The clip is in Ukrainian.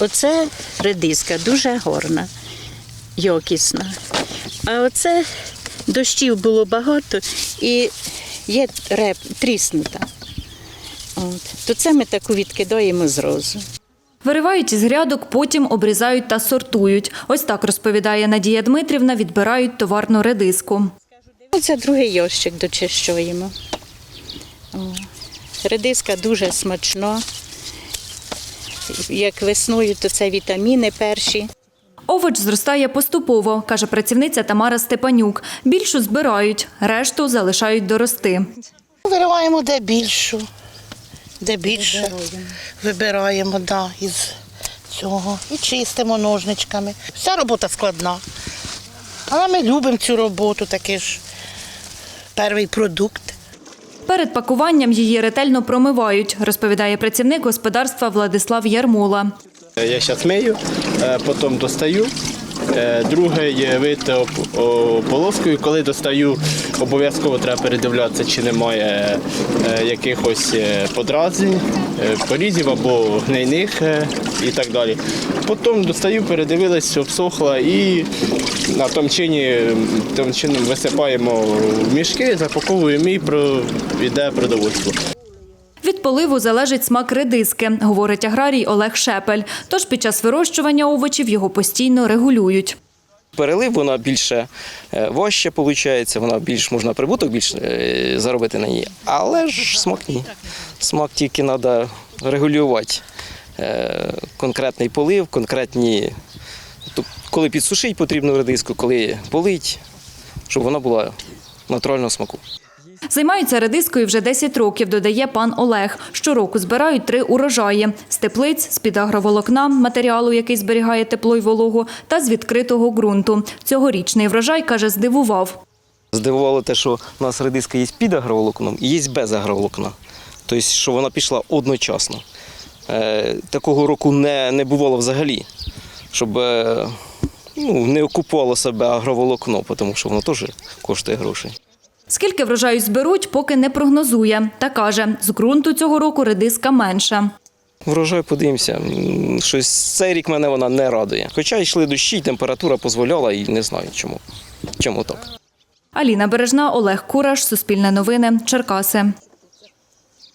Оце редиска дуже гарна, якісна. А оце дощів було багато і є реп тріснута. От. То це ми таку відкидаємо зразу. Виривають із грядок, потім обрізають та сортують. Ось так розповідає Надія Дмитрівна, відбирають товарну редиску. Оце другий ящик дочищуємо. Редиска дуже смачна. Як весною, то це вітаміни перші. Овоч зростає поступово, каже працівниця Тамара Степанюк. Більшу збирають, решту залишають дорости. Вириваємо де більшу, де більше вибираємо да, із цього і чистимо ножничками. Вся робота складна. Але ми любимо цю роботу, такий ж перший продукт. Перед пакуванням її ретельно промивають, розповідає працівник господарства Владислав Ярмола. Я зараз мию, е, потім достаю. Е, Другий вид полоскою, коли достаю, обов'язково треба передивлятися, чи немає е, якихось подразнень, порізів або гнойних е, і так далі. Потім достаю, передивилась, обсохла і на тому чині тим чином висипаємо в мішки, запаковуємо і йде продовольство. Від поливу залежить смак редиски, говорить аграрій Олег Шепель. Тож під час вирощування овочів його постійно регулюють. Перелив вона більше е, важче виходить, вона більш можна прибуток більше е, заробити на ній. Але ж смак ні. Смак тільки треба регулювати. Е, Конкретний полив, конкретні. Тобто, коли підсушити потрібну редиску, коли полить, щоб вона була натурального смаку. Займаються редискою вже 10 років, додає пан Олег. Щороку збирають три урожаї – з теплиць, з-під агроволокна, матеріалу, який зберігає тепло й вологу, та з відкритого ґрунту. Цьогорічний врожай, каже, здивував. Здивувало те, що у нас редиска є під агроволокном і є без агроволокна. Тобто, що вона пішла одночасно. Е, такого року не, не бувало взагалі, щоб е, ну, не окупувало себе агроволокно, тому що воно теж коштує грошей. Скільки врожаю зберуть, поки не прогнозує. Та каже, з ґрунту цього року редиска менша. Врожай подивимося. Щось цей рік мене вона не радує. Хоча йшли дощі, температура дозволяла і не знаю чому. Чому так. Аліна Бережна, Олег Кураш, Суспільне новини, Черкаси.